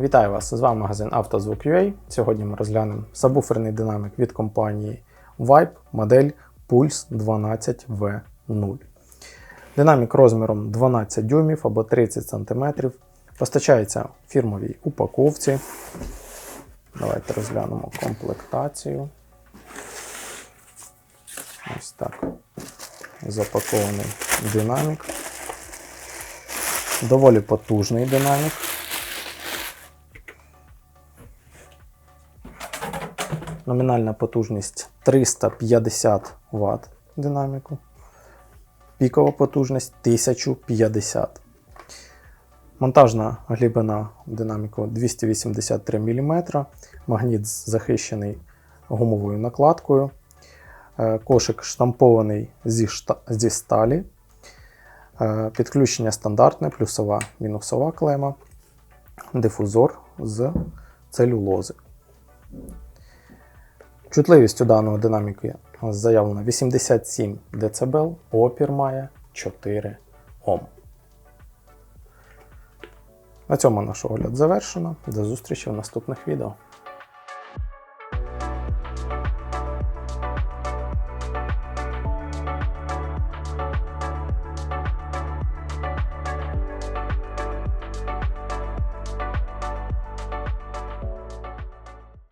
Вітаю вас! З вами магазин «Автозвук.UA». Сьогодні ми розглянемо сабвуферний динамік від компанії Vibe модель Pulse 12V0. Динамік розміром 12 дюймів або 30 см. Постачається в фірмовій упаковці. Давайте розглянемо комплектацію. Ось так. Запакований динамік. Доволі потужний динамік. Номінальна потужність 350 Вт динаміку. Пікова потужність 1050. Монтажна глибина динаміку 283 мм. Магніт захищений гумовою накладкою. Е, Кошик штампований зі, шта... зі сталі. Е, Підключення стандартне, плюсова мінусова клема. Дифузор з целюлози. Чутливість у даного динаміку заявлена 87 дБ, опір має 4 Ом. На цьому наш огляд завершено. До зустрічі в наступних відео.